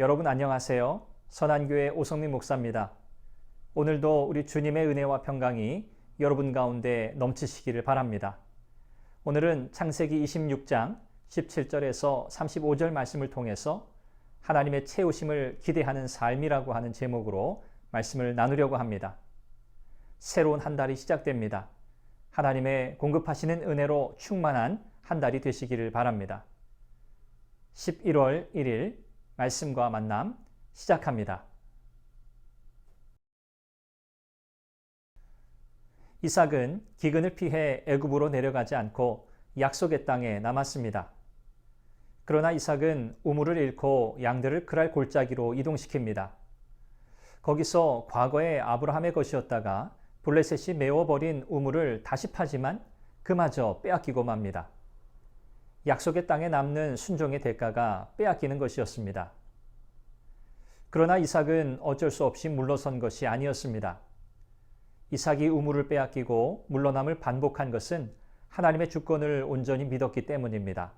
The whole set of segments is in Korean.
여러분 안녕하세요. 선한교회 오성민 목사입니다. 오늘도 우리 주님의 은혜와 평강이 여러분 가운데 넘치시기를 바랍니다. 오늘은 창세기 26장 17절에서 35절 말씀을 통해서 하나님의 채우심을 기대하는 삶이라고 하는 제목으로 말씀을 나누려고 합니다. 새로운 한 달이 시작됩니다. 하나님의 공급하시는 은혜로 충만한 한 달이 되시기를 바랍니다. 11월 1일 말씀과 만남 시작합니다. 이삭은 기근을 피해 애굽으로 내려가지 않고 약속의 땅에 남았습니다. 그러나 이삭은 우물을 잃고 양들을 그랄 골짜기로 이동시킵니다. 거기서 과거의 아브라함의 것이었다가 블레셋이 메워버린 우물을 다시 파지만 그마저 빼앗기고 맙니다. 약속의 땅에 남는 순종의 대가가 빼앗기는 것이었습니다. 그러나 이삭은 어쩔 수 없이 물러선 것이 아니었습니다. 이삭이 우물을 빼앗기고 물러남을 반복한 것은 하나님의 주권을 온전히 믿었기 때문입니다.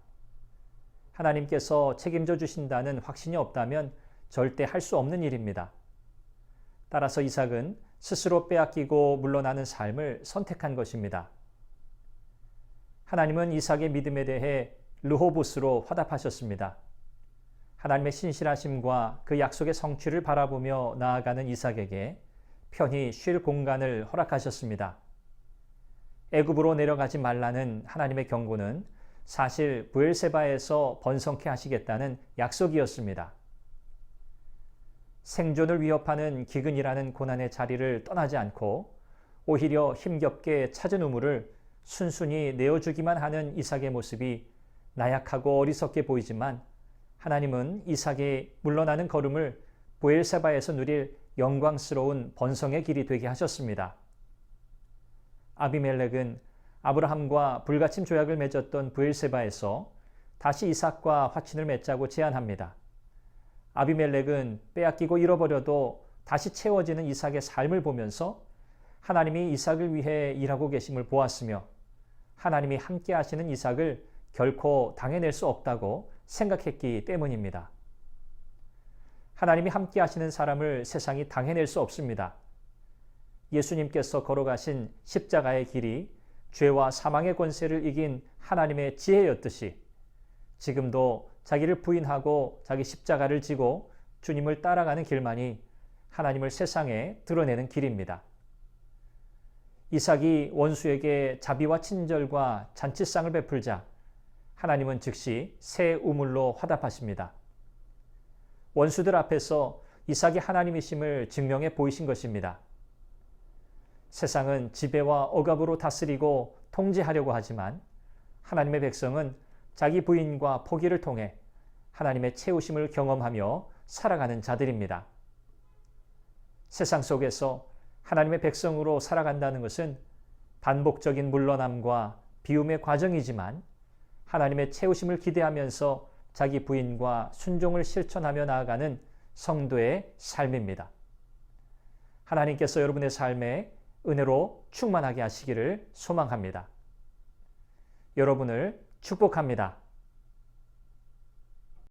하나님께서 책임져 주신다는 확신이 없다면 절대 할 수 없는 일입니다. 따라서 이삭은 스스로 빼앗기고 물러나는 삶을 선택한 것입니다. 하나님은 이삭의 믿음에 대해 르호보스로 화답하셨습니다. 하나님의 신실하심과 그 약속의 성취를 바라보며 나아가는 이삭에게 편히 쉴 공간을 허락하셨습니다. 애굽으로 내려가지 말라는 하나님의 경고는 사실 부엘세바에서 번성케 하시겠다는 약속이었습니다. 생존을 위협하는 기근이라는 고난의 자리를 떠나지 않고 오히려 힘겹게 찾은 우물을 순순히 내어주기만 하는 이삭의 모습이 나약하고 어리석게 보이지만 하나님은 이삭이 물러나는 걸음을 보엘세바에서 누릴 영광스러운 번성의 길이 되게 하셨습니다. 아비멜렉은 아브라함과 불가침 조약을 맺었던 부엘세바에서 다시 이삭과 화친을 맺자고 제안합니다. 아비멜렉은 빼앗기고 잃어버려도 다시 채워지는 이삭의 삶을 보면서 하나님이 이삭을 위해 일하고 계심을 보았으며 하나님이 함께 하시는 이삭을 결코 당해낼 수 없다고 생각했기 때문입니다. 하나님이 함께 하시는 사람을 세상이 당해낼 수 없습니다. 예수님께서 걸어가신 십자가의 길이 죄와 사망의 권세를 이긴 하나님의 지혜였듯이 지금도 자기를 부인하고 자기 십자가를 지고 주님을 따라가는 길만이 하나님을 세상에 드러내는 길입니다. 이삭이 원수에게 자비와 친절과 잔치상을 베풀자 하나님은 즉시 새 우물로 화답하십니다. 원수들 앞에서 이삭이 하나님이심을 증명해 보이신 것입니다. 세상은 지배와 억압으로 다스리고 통제하려고 하지만 하나님의 백성은 자기 부인과 포기를 통해 하나님의 채우심을 경험하며 살아가는 자들입니다. 세상 속에서 하나님의 백성으로 살아간다는 것은 반복적인 물러남과 비움의 과정이지만 하나님의 채우심을 기대하면서 자기 부인과 순종을 실천하며 나아가는 성도의 삶입니다. 하나님께서 여러분의 삶에 은혜로 충만하게 하시기를 소망합니다. 여러분을 축복합니다.